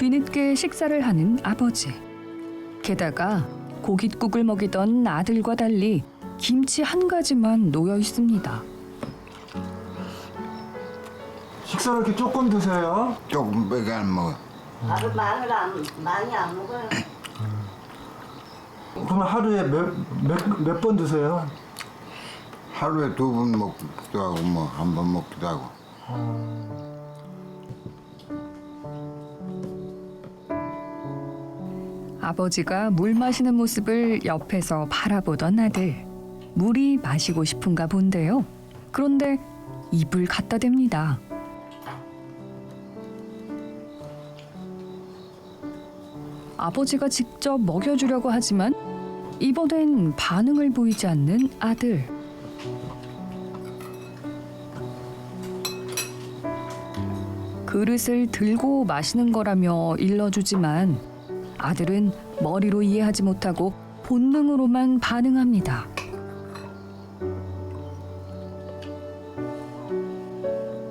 뒤늦게 식사를 하는 아버지. 게다가 고깃국을 먹이던 아들과 달리 김치 한 가지만 놓여 있습니다. 식사를 이렇게 조금 드세요. 조금밖에 안 먹어. 하루 많이 안 많이 안 먹어요. 그러면 하루에 몇몇 번 드세요? 하루에 두 번 먹기도 하고 뭐 한 번 먹기도 하고. 아버지가 물 마시는 모습을 옆에서 바라보던 아들. 물이 마시고 싶은가 본데요. 그런데 입을 갖다 댑니다. 아버지가 직접 먹여주려고 하지만 이번엔 반응을 보이지 않는 아들. 그릇을 들고 마시는 거라며 일러주지만 아들은 머리로 이해하지 못하고 본능으로만 반응합니다.